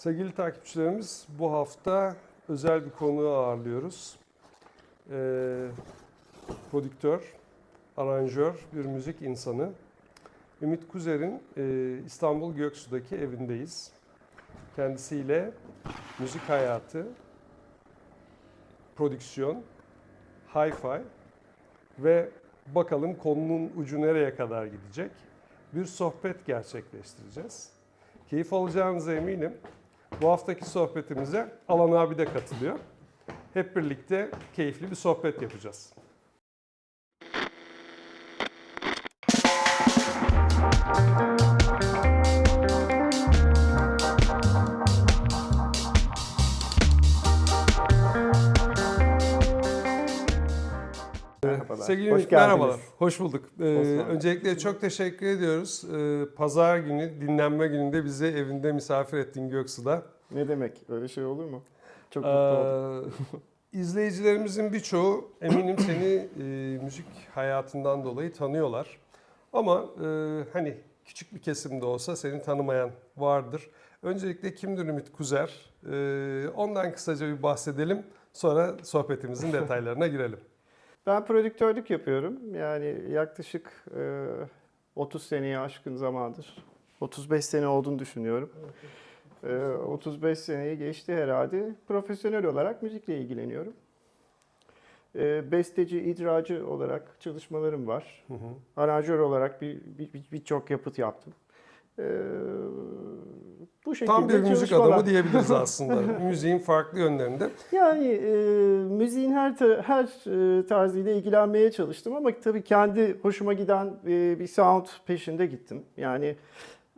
Sevgili takipçilerimiz bu hafta özel bir konuğu ağırlıyoruz. Ee, prodüktör, aranjör, bir müzik insanı. Ümit Kuzer'in e, İstanbul Göksu'daki evindeyiz. Kendisiyle müzik hayatı, prodüksiyon, hi-fi ve bakalım konunun ucu nereye kadar gidecek bir sohbet gerçekleştireceğiz. Keyif alacağınıza eminim. Bu haftaki sohbetimize Alan abi de katılıyor. Hep birlikte keyifli bir sohbet yapacağız. Sevgili Hoş geldiniz. merhabalar. Hoş bulduk. Ee, öncelikle çok teşekkür ediyoruz. Ee, Pazar günü, dinlenme gününde bizi evinde misafir ettin Göksu'da. Ne demek? Öyle şey olur mu? Çok mutlu oldum. Ee, izleyicilerimizin birçoğu eminim seni e, müzik hayatından dolayı tanıyorlar. Ama e, hani küçük bir kesim de olsa seni tanımayan vardır. Öncelikle kimdir Ümit Kuzer? Ee, ondan kısaca bir bahsedelim. Sonra sohbetimizin detaylarına girelim. Ben prodüktörlük yapıyorum. Yani yaklaşık e, 30 seneye aşkın zamandır. 35 sene olduğunu düşünüyorum. E, 35 seneyi geçti herhalde. Profesyonel olarak müzikle ilgileniyorum. E, besteci, icracı olarak çalışmalarım var. Hı hı. Aranjör olarak bir bir- bir- birçok yapıt yaptım. E, bu şekilde Tam bir müzik adamı diyebiliriz aslında. Müziğin farklı yönlerinde. Yani e, müziğin her her e, tarzıyla ilgilenmeye çalıştım ama tabii kendi hoşuma giden e, bir sound peşinde gittim. Yani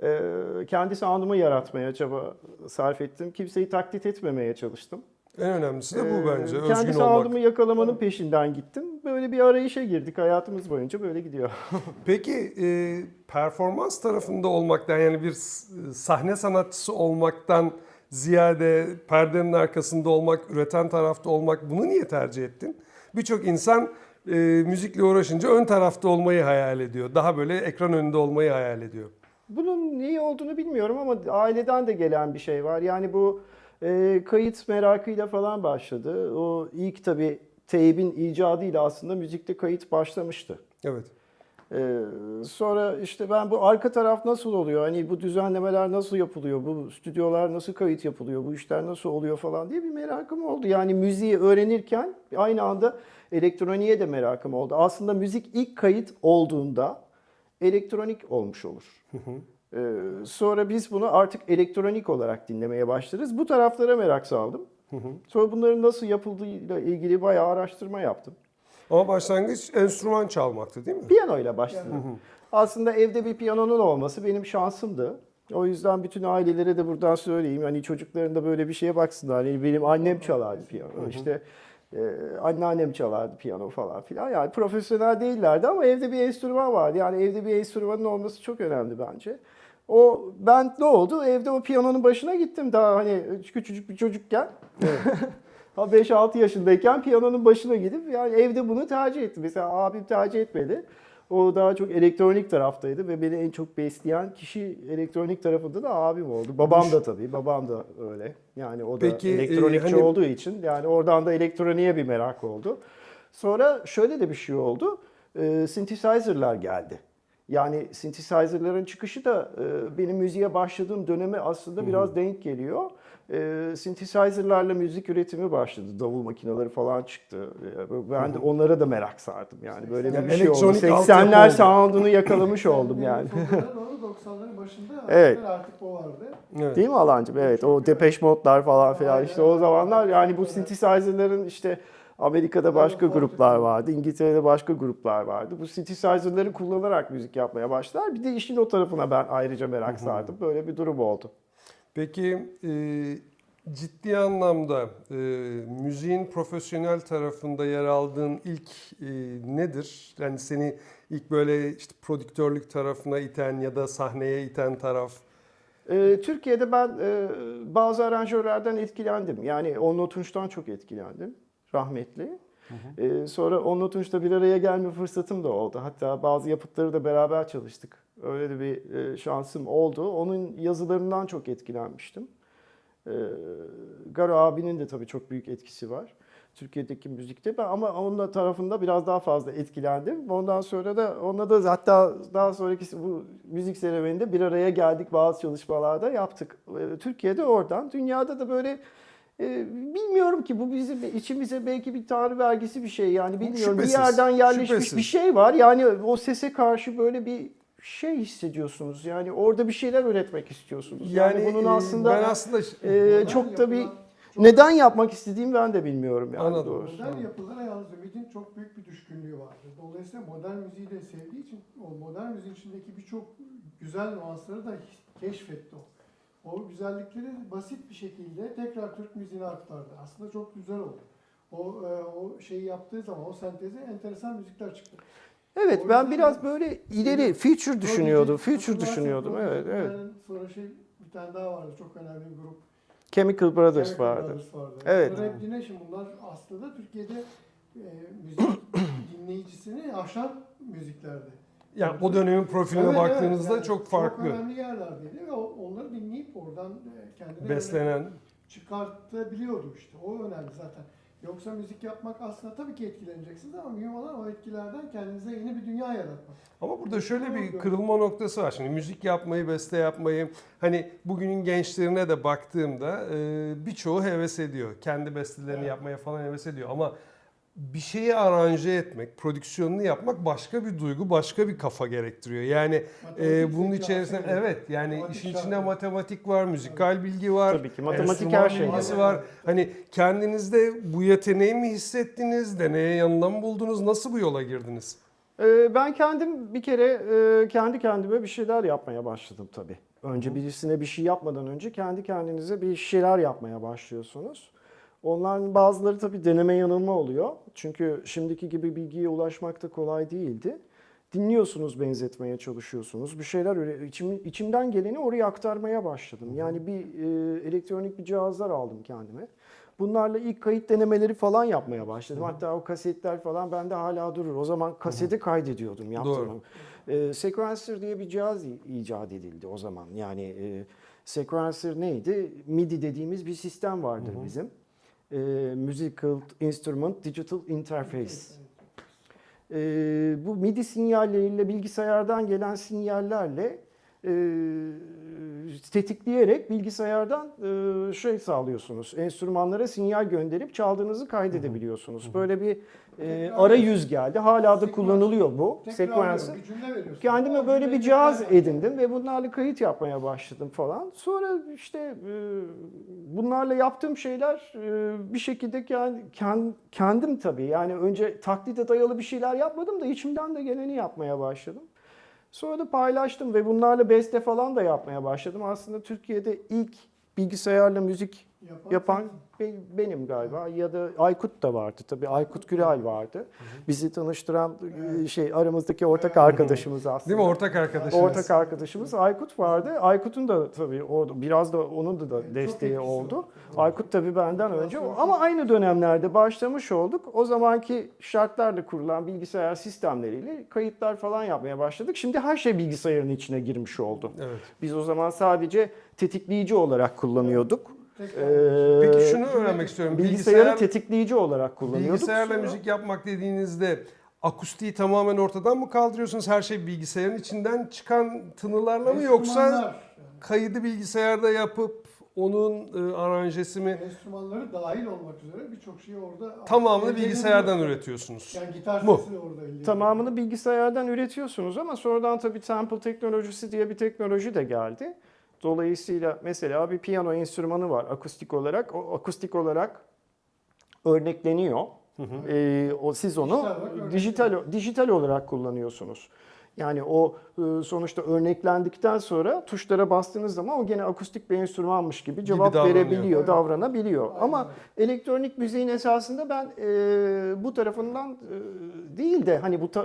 e, kendi sound'umu yaratmaya çaba sarf ettim. Kimseyi taklit etmemeye çalıştım. En önemlisi de bu E, bence. Kendi Özgün sound'umu olmak. yakalamanın peşinden gittim. Böyle bir arayışa girdik. Hayatımız boyunca böyle gidiyor. Peki e, performans tarafında olmaktan yani bir sahne sanatçısı olmaktan ziyade perdenin arkasında olmak, üreten tarafta olmak bunu niye tercih ettin? Birçok insan e, müzikle uğraşınca ön tarafta olmayı hayal ediyor. Daha böyle ekran önünde olmayı hayal ediyor. Bunun niye olduğunu bilmiyorum ama aileden de gelen bir şey var. Yani bu e, kayıt merakıyla falan başladı. O ilk tabii teybin icadıyla aslında müzikte kayıt başlamıştı. Evet. Ee, sonra işte ben bu arka taraf nasıl oluyor? Hani bu düzenlemeler nasıl yapılıyor? Bu stüdyolar nasıl kayıt yapılıyor? Bu işler nasıl oluyor falan diye bir merakım oldu. Yani müziği öğrenirken aynı anda elektroniğe de merakım oldu. Aslında müzik ilk kayıt olduğunda elektronik olmuş olur. Ee, sonra biz bunu artık elektronik olarak dinlemeye başlarız. Bu taraflara merak saldım. Sonra bunların nasıl yapıldığıyla ilgili bayağı araştırma yaptım. Ama başlangıç enstrüman çalmaktı değil mi? Piyanoyla başladım. Aslında evde bir piyanonun olması benim şansımdı. O yüzden bütün ailelere de buradan söyleyeyim. Hani çocukların da böyle bir şeye baksınlar. Hani benim annem çalardı piyano. İşte e, anneannem çalardı piyano falan filan. Yani profesyonel değillerdi ama evde bir enstrüman vardı. Yani evde bir enstrümanın olması çok önemli bence. O ben ne oldu? Evde o piyanonun başına gittim daha hani küçücük bir çocukken. Ha 5-6 yaşındayken piyanonun başına gidip yani evde bunu tercih ettim. Mesela abim tercih etmedi. O daha çok elektronik taraftaydı ve beni en çok besleyen kişi elektronik tarafında da abim oldu. Babam da tabii, babam da öyle. Yani o da Peki, e, elektronikçi hani- olduğu için yani oradan da elektroniğe bir merak oldu. Sonra şöyle de bir şey oldu. E, synthesizer'lar geldi. Yani synthesizer'ların çıkışı da e, benim müziğe başladığım döneme aslında biraz denk geliyor. E, synthesizer'larla müzik üretimi başladı. Davul makineleri falan çıktı. E, Ben de onlara da merak sardım yani. Böyle Yani bir şey oldu. elektronik altyapı 80'ler oldu. sound'unu yakalamış oldum yani. Sonlara doğru 90'ların başında Evet. artık o vardı. Evet. Değil mi Alancım? Evet o Depeche Mode'lar falan filan işte o zamanlar yani bu synthesizer'ların işte Amerika'da başka gruplar vardı, İngiltere'de başka gruplar vardı. Bu synthesizer'ları kullanarak müzik yapmaya başlar. Bir de işin o tarafına ben ayrıca merak sardım. Böyle bir durum oldu. Peki e, ciddi anlamda e, müziğin profesyonel tarafında yer aldığın ilk e, nedir? Yani seni ilk böyle işte prodüktörlük tarafına iten ya da sahneye iten taraf. Ee, Türkiye'de ben e, bazı aranjörlerden etkilendim. Yani Onno Tunç'tan çok etkilendim. Rahmetli. Ee, sonra Onno Tunç'la bir araya gelme fırsatım da oldu. Hatta bazı yapıtları da beraber çalıştık. Öyle de bir e, şansım oldu. Onun yazılarından çok etkilenmiştim. Ee, Garo abinin de tabii çok büyük etkisi var. Türkiye'deki müzikte ben ama onun tarafında biraz daha fazla etkilendim. Ondan sonra da onunla da hatta daha sonraki bu müzik serüveninde bir araya geldik bazı çalışmalarda yaptık. Ee, Türkiye'de oradan, dünyada da böyle bilmiyorum ki bu bizim içimize belki bir tanrı vergisi bir şey yani bilmiyorum Şüphesiz, bir yerden yerleşmiş şüphesiz. bir şey var. Yani o sese karşı böyle bir şey hissediyorsunuz. Yani orada bir şeyler üretmek istiyorsunuz. Yani, bunun e, aslında ben aslında e, çok da bir çok- neden yapmak istediğimi ben de bilmiyorum yani Anladım. doğrusu. Modern yapılara yalnız Ümit'in çok büyük bir düşkünlüğü vardır. Dolayısıyla modern müziği de sevdiği için o modern müziğin içindeki birçok güzel nüansları da keşfetti o. O güzellikleri basit bir şekilde tekrar Türk müziğine aktardı. Aslında çok güzel oldu. O, e, o şeyi yaptığı zaman, o sentezi enteresan müzikler çıktı. Evet O ben biraz böyle ileri future düşünüyordum. Future düşünüyordum. Evet evet. Sonra şey bir tane daha vardı. Çok önemli bir grup. Chemical Brothers Chemical vardı. Brothers vardı. Evet. Rap Dination bunlar aslında Türkiye'de e, müzik dinleyicisini aşan müziklerdi. Yani o dönemin profiline Evet, evet. baktığınızda Yani çok farklı. Çok önemli yerlerdeydi ve onları dinleyip oradan e, kendine böyle Beslenen. çıkartabiliyordu işte. O önemli zaten. Yoksa müzik yapmak aslında tabii ki etkileneceksiniz ama mühim olan o etkilerden kendinize yeni bir dünya yaratmak. Ama burada şöyle bir kırılma noktası var. Şimdi müzik yapmayı, beste yapmayı hani bugünün gençlerine de baktığımda e, birçoğu heves ediyor. Kendi bestelerini Evet. yapmaya falan heves ediyor. Ama bir şeyi aranje etmek, prodüksiyonunu yapmak başka bir duygu, başka bir kafa gerektiriyor. Yani e, Matematik bunun içerisinde gerekiyor. evet yani Matematik işin içinde matematik var, müzikal bilgi var. Tabii ki, matematik enstrüman her şey bilgisi var. Hani kendinizde bu yeteneği mi hissettiniz? Deneye yanında mı buldunuz? Nasıl bu yola girdiniz? Ee, Ben kendim bir kere e, kendi kendime bir şeyler yapmaya başladım tabii. Önce birisine bir şey yapmadan önce kendi kendinize bir şeyler yapmaya başlıyorsunuz. Onların bazıları tabii deneme yanılma oluyor. Çünkü şimdiki gibi bilgiye ulaşmak da kolay değildi. Dinliyorsunuz, benzetmeye çalışıyorsunuz. Bir şeyler öyle içim, içimden geleni oraya aktarmaya başladım. Yani bir e, elektronik bir cihazlar aldım kendime. Bunlarla ilk kayıt denemeleri falan yapmaya başladım. Hatta o kasetler falan bende hala durur. O zaman kasete kaydediyordum yaptığımı. E, Sequencer diye bir cihaz icat edildi o zaman. Yani e, Sequencer neydi? MIDI dediğimiz bir sistem vardır bizim. E, Musical Instrument Digital Interface. E, bu MIDI sinyalleriyle bilgisayardan gelen sinyallerle tetikleyerek bilgisayardan e, şey sağlıyorsunuz. Enstrümanlara sinyal gönderip çaldığınızı kaydedebiliyorsunuz. Böyle bir e, arayüz geldi. Hala da kullanılıyor bu veriyorsun. Kendime O böyle bir cihaz edindim ve bunlarla kayıt yapmaya başladım falan. Sonra işte e, bunlarla yaptığım şeyler e, bir şekilde kend- kendim tabii yani önce taklide dayalı bir şeyler yapmadım da içimden de geleni yapmaya başladım. Sonra da paylaştım ve bunlarla beste falan da yapmaya başladım. Aslında Türkiye'de ilk bilgisayarla müzik yapan be- benim galiba ya da Aykut da vardı tabii Aykut Gürel vardı. Bizi tanıştıran e, şey aramızdaki ortak arkadaşımız aslında. Değil mi? Ortak arkadaşınız. Ortak arkadaşımız Aykut vardı. Aykut'un da tabii orada biraz da onun da, da desteği oldu. Aykut tabii benden önce ama aynı dönemlerde başlamış olduk. O zamanki şartlarla kurulan bilgisayar sistemleriyle kayıtlar falan yapmaya başladık. Şimdi her şey bilgisayarın içine girmiş oldu. Evet. Biz o zaman sadece tetikleyici olarak kullanıyorduk. Ee, Peki şunu öğrenmek istiyorum. Bilgisayarı Bilgisayar, tetikleyici olarak kullanıyorduk. bilgisayarla Sonra- müzik yapmak dediğinizde akustiği tamamen ortadan mı kaldırıyorsunuz? Her şey bilgisayarın içinden çıkan tınılarla mı yoksa Enstrümanlar, kaydı bilgisayarda yapıp onun e, aranjesi mi yani enstrümanları dahil olmak üzere birçok şeyi orada tamamını bilgisayardan üretiyorsunuz? Yani gitar Mu? sesi orada elde ediliyor. Tamamını bilgisayardan üretiyorsunuz ama sonradan tabii sample teknolojisi diye bir teknoloji de geldi. Dolayısıyla mesela bir piyano enstrümanı var akustik olarak. O akustik olarak örnekleniyor. Ee, o siz onu Dijital olarak dijital dijital olarak kullanıyorsunuz. Yani o e, sonuçta örneklendikten sonra tuşlara bastığınız zaman o gene akustik bir enstrümanmış gibi cevap davranıyor. verebiliyor, Evet. davranabiliyor. Aynen Ama elektronik müziğin esasında ben e, bu tarafından e, değil de hani bu ta-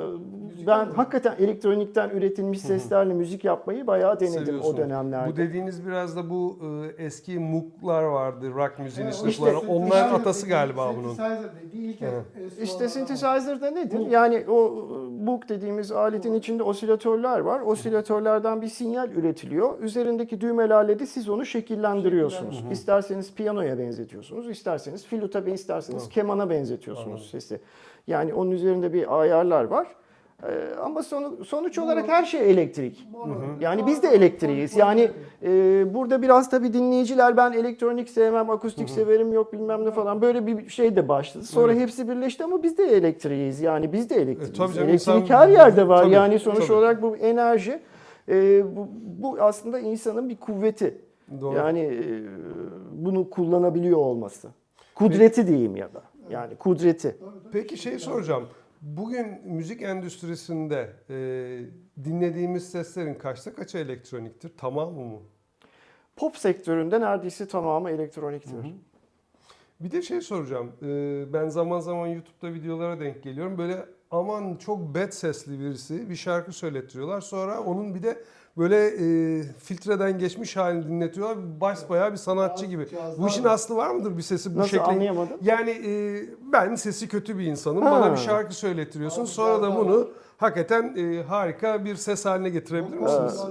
ben olarak. hakikaten elektronikten üretilmiş seslerle müzik yapmayı bayağı denedim Seviyorsunuz. o dönemlerde. Bu dediğiniz biraz da bu e, eski MOOC'lar vardı, rock müziğin Evet, işte- Onlar synthesizer atası galiba bunun. Synthesizer dediği ilk Evet. enstrümanlardan İşte synthesizer'da nedir? Bu. Yani o book dediğimiz aletin içinde içinde osilatörler var. Osilatörlerden bir sinyal üretiliyor. Üzerindeki düğmelerle de siz onu şekillendiriyorsunuz. İsterseniz piyanoya benzetiyorsunuz, isterseniz flüte, isterseniz kemana benzetiyorsunuz sesi. Yani onun üzerinde bir ayarlar var. Ee, ama sonu, sonuç olarak her şey elektrik. Yani biz de elektriğiz. Yani e, burada biraz tabii dinleyiciler ben elektronik sevmem, akustik severim yok bilmem ne falan böyle bir şey de başladı. Sonra hepsi birleşti ama biz de elektriğiz. Yani biz de elektriğiz. E, tabii canım, Elektrik insan- her yerde var. Tabii, yani sonuç tabii. olarak bu enerji e, bu, bu aslında insanın bir kuvveti. Doğru. Yani e, bunu kullanabiliyor olması. Kudreti diyeyim ya da. Yani kudreti. Peki şey soracağım. Bugün müzik endüstrisinde e, dinlediğimiz seslerin kaçta kaçı elektroniktir? Tamamı mı? Pop sektöründe neredeyse tamamı elektroniktir. Bir de şey soracağım. Ee, ben zaman zaman YouTube'da videolara denk geliyorum. Böyle aman çok bad sesli birisi bir şarkı söylettiriyorlar. Sonra onun bir de böyle e, filtreden geçmiş halini dinletiyorlar. Basbayağı bir sanatçı gibi. Bu işin aslı var mıdır bir sesi bu Nasıl şekilde? anlayamadım? Yani e, ben sesi kötü bir insanım. Ha. Bana bir şarkı söylettiriyorsun. Abi Sonra da bunu var. Hakikaten e, harika bir ses haline getirebilir misiniz?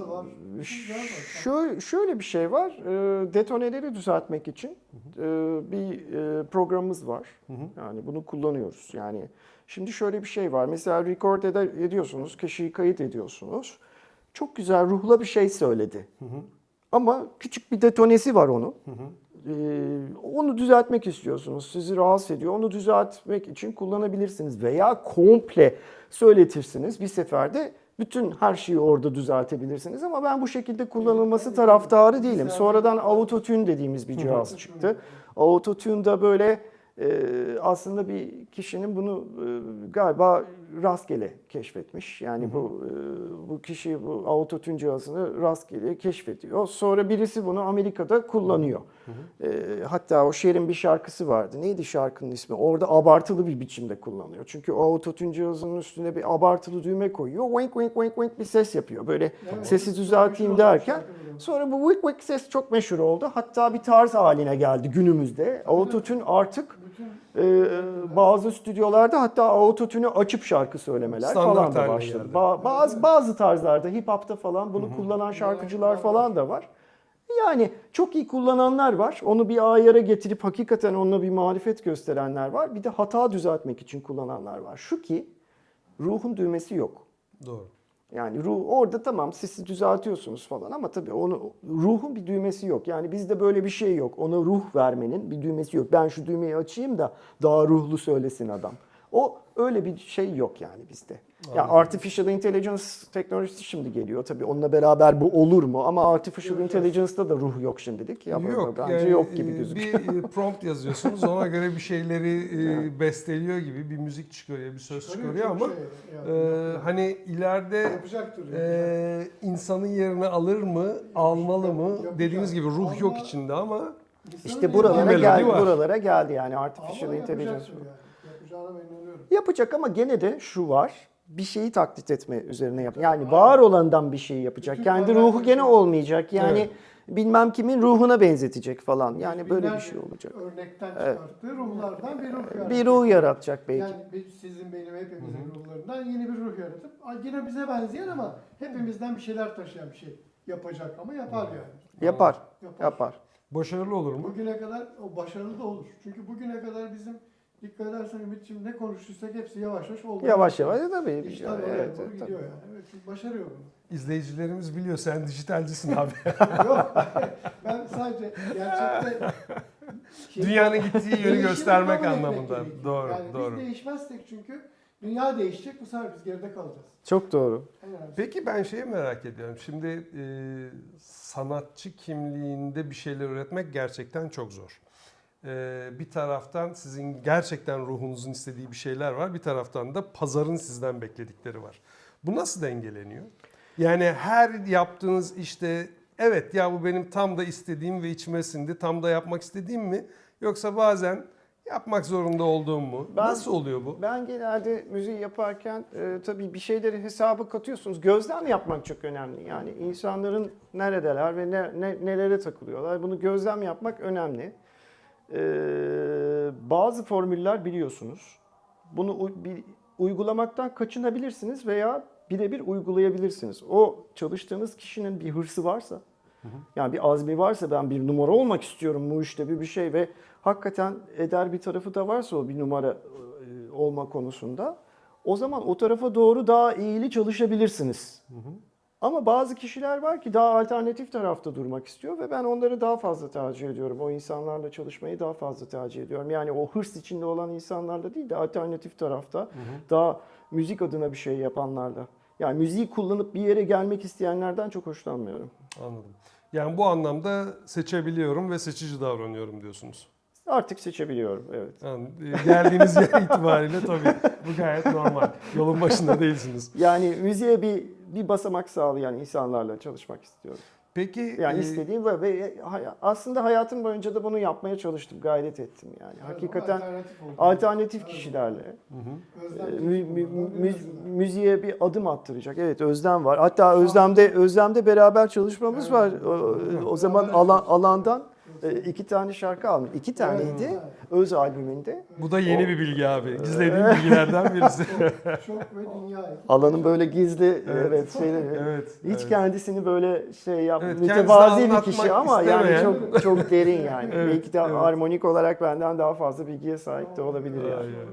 Şöyle, şöyle bir şey var. E, detoneleri düzeltmek için e, bir e, programımız var. Yani bunu kullanıyoruz. Yani şimdi şöyle bir şey var. Mesela record ede- ediyorsunuz, kişiyi kayıt ediyorsunuz. Çok güzel ruhla bir şey söyledi. Ama küçük bir detonesi var onun. Ee, onu düzeltmek istiyorsunuz. Sizi rahatsız ediyor. Onu düzeltmek için kullanabilirsiniz. Veya komple söyletirsiniz. Bir seferde bütün her şeyi orada düzeltebilirsiniz. Ama ben bu şekilde kullanılması taraftarı değilim. Sonradan autotune dediğimiz bir cihaz çıktı. Autotune'da böyle e, aslında bir kişinin bunu e, galiba rastgele keşfetmiş. Yani bu e, bu kişi bu autotune cihazını rastgele keşfediyor. Sonra birisi bunu Amerika'da kullanıyor. E, hatta o Cher'in bir şarkısı vardı. Neydi şarkının ismi? Orada abartılı bir biçimde kullanıyor. Çünkü o autotune cihazının üstüne bir abartılı düğme koyuyor. Wink wink wink wink bir ses yapıyor. Böyle Evet. sesi düzelteyim derken. Sonra bu Wick Wick ses çok meşhur oldu. Hatta bir tarz haline geldi günümüzde. Autotune artık Bütün e, bazı stüdyolarda hatta autotune'u açıp şarkı söylemeler Standart falan da başladı. Ba- bazı bazı tarzlarda hip hop'ta falan bunu kullanan şarkıcılar falan da var. Yani çok iyi kullananlar var. Onu bir ayara getirip hakikaten onunla bir marifet gösterenler var. Bir de hata düzeltmek için kullananlar var. Şu ki ruhun düğmesi yok. Doğru. Yani ruh orada tamam sesi düzeltiyorsunuz falan ama tabii onu ruhun bir düğmesi yok. Yani bizde böyle bir şey yok. Ona ruh vermenin bir düğmesi yok. Ben şu düğmeyi açayım da daha ruhlu söylesin adam. O öyle bir şey yok yani bizde. Ya artificial intelligence teknolojisi şimdi geliyor tabii. Onunla beraber bu olur mu? Ama artificial intelligence'da da ruh yok şimdilik. Ya yok bence yani yok gibi e, gözüküyor. Bir e, prompt yazıyorsunuz ona göre bir şeyleri e, besteliyor gibi bir müzik çıkarıyor, bir söz çok ama şey ya. e, hani ileride yapacaktır. e, insanın yerini alır mı, almalı mı? Yapacak. Dediğiniz gibi ruh yok içinde ama İşte buralara geldi, var. buralara geldi yani artificial intelligence. yani. Yapacağına ben. Yapacak ama gene de şu var. Bir şeyi taklit etme üzerine yap. Yani var olandan bir şey yapacak. Kendi ruhu gene olmayacak. Yani Evet. bilmem kimin ruhuna benzetecek falan. Yani böyle bir şey olacak. Örnekten Evet. çıkarttığı ruhlardan bir ruh yaratacak. Bir ruh yaratacak belki. Yani biz- sizin benim hepimizin ruhlarından yeni bir ruh yaratıp "Aa, yine bize benzeyen ama hepimizden bir şeyler taşıyan bir şey yapacak ama yapar yani. Yapar. Yapar. Yapar. başarılı olur mu? Bugüne kadar o başarılı da olur. Çünkü bugüne kadar bizim dikkat edersen Ümit'ciğim ne konuştuysak hepsi yavaş yavaş oldu. Yavaş yavaş e, tabii. İşte Evet, oraya evet, doğru tabii. gidiyor yani. Evet, çünkü başarıyor bunu. İzleyicilerimiz biliyor sen dijitalcisin abi. Yok ben sadece gerçekte şey- Dünyanın gittiği yönü göstermek anlamında. Doğru, yani doğru. Biz değişmezsek çünkü dünya değişecek bu sefer biz geride kalacağız. Çok doğru. Peki ben şeyi merak ediyorum. Şimdi e, sanatçı kimliğinde bir şeyler üretmek gerçekten çok zor. E, bir taraftan sizin gerçekten ruhunuzun istediği bir şeyler var. Bir taraftan da pazarın sizden bekledikleri var. Bu nasıl dengeleniyor? Yani her yaptığınız işte evet ya bu benim tam da istediğim ve içime sindi. Tam da yapmak istediğim mi? Yoksa bazen yapmak zorunda olduğum mu? Ben- Nasıl oluyor bu? Ben genelde müziği yaparken e, tabii bir şeyleri hesaba katıyorsunuz. Gözlem yapmak çok önemli. Yani insanların neredeler ve ne, ne- nelere takılıyorlar. Bunu gözlem yapmak önemli. E, bazı formüller biliyorsunuz. Bunu uygulamaktan kaçınabilirsiniz veya birebir uygulayabilirsiniz. O çalıştığınız kişinin bir hırsı varsa, yani bir azmi varsa ben bir numara olmak istiyorum bu işte bir bir şey ve hakikaten eder bir tarafı da varsa o bir numara e, olma konusunda o zaman o tarafa doğru daha iyili çalışabilirsiniz. Ama bazı kişiler var ki daha alternatif tarafta durmak istiyor ve ben onları daha fazla tercih ediyorum. O insanlarla çalışmayı daha fazla tercih ediyorum. Yani o hırs içinde olan insanlarla değil de alternatif tarafta daha müzik adına bir şey yapanlarla. Yani müziği kullanıp bir yere gelmek isteyenlerden çok hoşlanmıyorum. Anladım. Yani bu anlamda seçebiliyorum ve seçici davranıyorum diyorsunuz. Artık seçebiliyorum, evet. Yani e, geldiğiniz yer itibariyle tabii bu gayet normal. Yolun başında değilsiniz. Yani müziğe bir bir basamak sağlayan insanlarla çalışmak istiyorum. Peki Yani e, istediğim ve, ve aslında hayatım boyunca da bunu yapmaya çalıştım, gayret ettim yani. Evet, Hakikaten alternatif oldu. alternatif Evet. kişilerle Özlem e, Türk mü- mü- mü- müziğe bir adım attıracak. Evet Özlem var. Hatta Özlem'de Özlem'de beraber çalışmamız Evet. var. O, o zaman alan, alandan e, iki tane şarkı almış. İki taneydi öz albümünde. bu da yeni bir bilgi abi. Gizlediğim bilgilerden birisi. Çok ve dünya. Alanın böyle gizli evet, Evet. şeyleri. evet. Hiç evet. kendisini böyle şey yap, Evet, mütevazi bir kişi ama yani istemeyen. çok çok derin yani. Evet, Belki de evet. harmonik olarak benden daha fazla bilgiye sahip de olabilir yani. ay.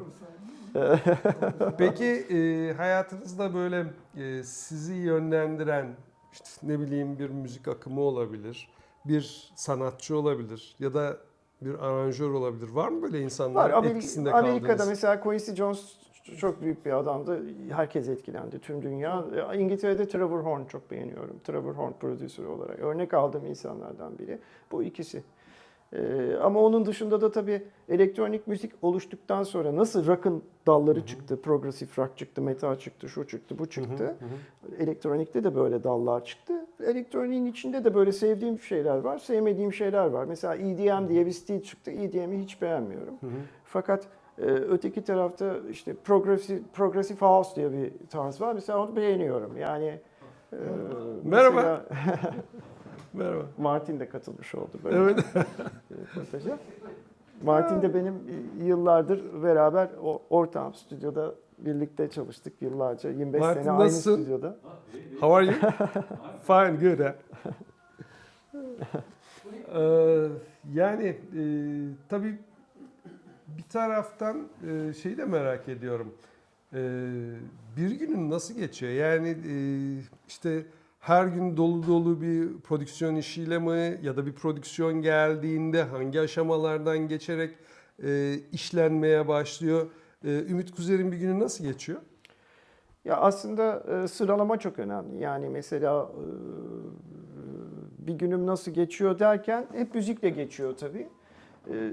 Peki e, hayatınızda böyle e, sizi yönlendiren işte ne bileyim bir müzik akımı olabilir, bir sanatçı olabilir ya da bir aranjör olabilir. Var mı böyle insanlar Var. etkisinde Amerika, Amerika'da mesela Quincy Jones çok büyük bir adamdı. Herkes etkilendi. Tüm dünya. İngiltere'de Trevor Horn çok beğeniyorum. Trevor Horn prodüsörü olarak. Örnek aldığım insanlardan biri. Bu ikisi. Ee, ama onun dışında da tabii elektronik müzik oluştuktan sonra nasıl rock'ın dalları çıktı, progresif rock çıktı, metal çıktı, şu çıktı, bu çıktı. Elektronikte de böyle dallar çıktı. Elektroniğin içinde de böyle sevdiğim şeyler var, sevmediğim şeyler var. Mesela EDM diye bir stil çıktı. EDM'i hiç beğenmiyorum. Fakat e, öteki tarafta işte progressive, progressive house diye bir tarz var. Mesela onu beğeniyorum. Yani e, Merhaba. mesela Merhaba. Martin de katılmış oldu böyle Evet. röportaja. Martin de benim yıllardır beraber o ortağım stüdyoda birlikte çalıştık yıllarca. 25 Martin sene aynı nasılsın? stüdyoda. How are you? Fine, good. Ee, yani e, tabii bir taraftan e, şeyi de merak ediyorum. Ee, bir günün nasıl geçiyor? Yani e, işte her gün dolu dolu bir prodüksiyon işiyle mi ya da bir prodüksiyon geldiğinde hangi aşamalardan geçerek e, işlenmeye başlıyor? Ee, Ümit Kuzer'in bir günü nasıl geçiyor? Ya aslında e, sıralama çok önemli. Yani mesela e, bir günüm nasıl geçiyor derken hep müzikle geçiyor tabii. E,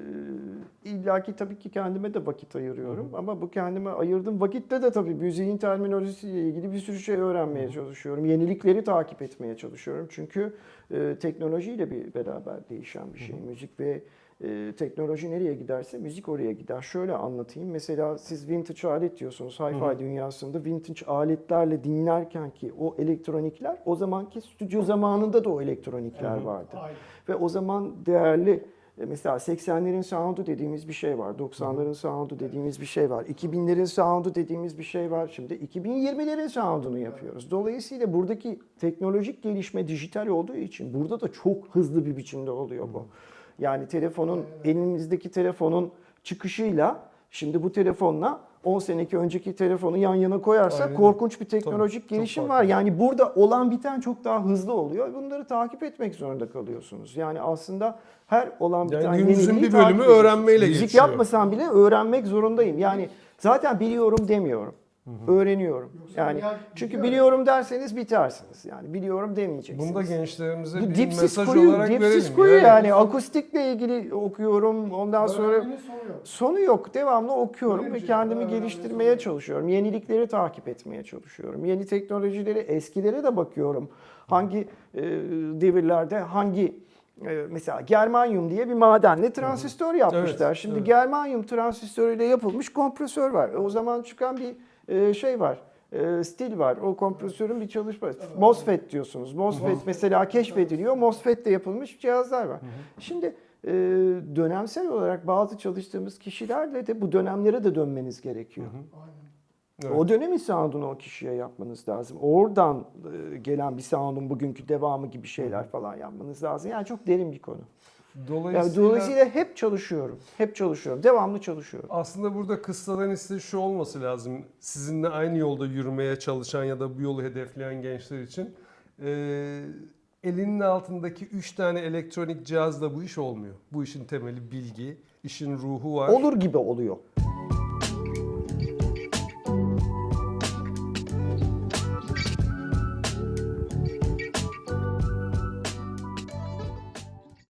İlla ki tabii ki kendime de vakit ayırıyorum. Ama bu kendime ayırdığım vakitte de tabii müziğin terminolojisiyle ilgili bir sürü şey öğrenmeye çalışıyorum. Yenilikleri takip etmeye çalışıyorum. Çünkü e, teknolojiyle bir beraber değişen bir şey müzik ve e, teknoloji nereye giderse müzik oraya gider. Şöyle anlatayım. Mesela siz vintage alet diyorsunuz. Hi-fi dünyasında vintage aletlerle dinlerken ki o elektronikler o zamanki stüdyo zamanında da o elektronikler vardı. Aynen. Ve o zaman değerli mesela 80'lerin sound'u dediğimiz bir şey var. 90'ların sound'u dediğimiz bir şey var. 2000'lerin sound'u dediğimiz bir şey var. Şimdi 2020'lerin sound'unu yapıyoruz. Dolayısıyla buradaki teknolojik gelişme dijital olduğu için burada da çok hızlı bir biçimde oluyor bu. Yani telefonun elinizdeki telefonun çıkışıyla şimdi bu telefonla 10 seneki önceki telefonu yan yana koyarsak Aynen. korkunç bir teknolojik Tabii, gelişim var. Yani burada olan biten çok daha hızlı oluyor. Bunları takip etmek zorunda kalıyorsunuz. Yani aslında her olan Yani biten gününüzün yeniliği bir bölümü öğrenmeyle Müzik geçiyor. yapmasam bile öğrenmek zorundayım. Yani zaten biliyorum demiyorum. Öğreniyorum. Yoksa Yani dünya çünkü biliyorum derseniz bitersiniz. Yani biliyorum demeyeceksiniz. Bunu da gençlerimize Bu bir dipsiz mesaj kuyu, olarak dipsiz verelim. kuyu yani. Yani akustikle ilgili okuyorum. Ondan sonra sonu yok. sonu yok. Devamlı okuyorum ve Öğrenci, kendimi öğrenmenin geliştirmeye çalışıyorum. Yenilikleri takip etmeye çalışıyorum. Yeni teknolojileri, eskilere de bakıyorum. Hangi e, devirlerde hangi e, mesela germanyum diye bir madenle transistör yapmışlar. Evet, Şimdi evet. germanyum transistörüyle yapılmış kompresör var. E, O zaman çıkan bir e, şey var. e, stil var. O kompresörün bir çalışması. MOSFET diyorsunuz. MOSFET mesela keşfediliyor. MOSFET de yapılmış cihazlar var. Şimdi e, dönemsel olarak bazı çalıştığımız kişilerle de bu dönemlere de dönmeniz gerekiyor. Aynen. Evet. O dönemin sound'unu o kişiye yapmanız lazım. Oradan e, gelen bir sound'un bugünkü devamı gibi şeyler falan yapmanız lazım. Yani çok derin bir konu. Dolayısıyla, Yani dolayısıyla hep çalışıyorum. Hep çalışıyorum. Devamlı çalışıyorum. aslında burada kıstadan ise şu olması lazım. Sizinle aynı yolda yürümeye çalışan ya da bu yolu hedefleyen gençler için. Ee, elinin altındaki 3 tane elektronik cihazla bu iş olmuyor. Bu işin temeli bilgi, işin ruhu var. Olur gibi oluyor.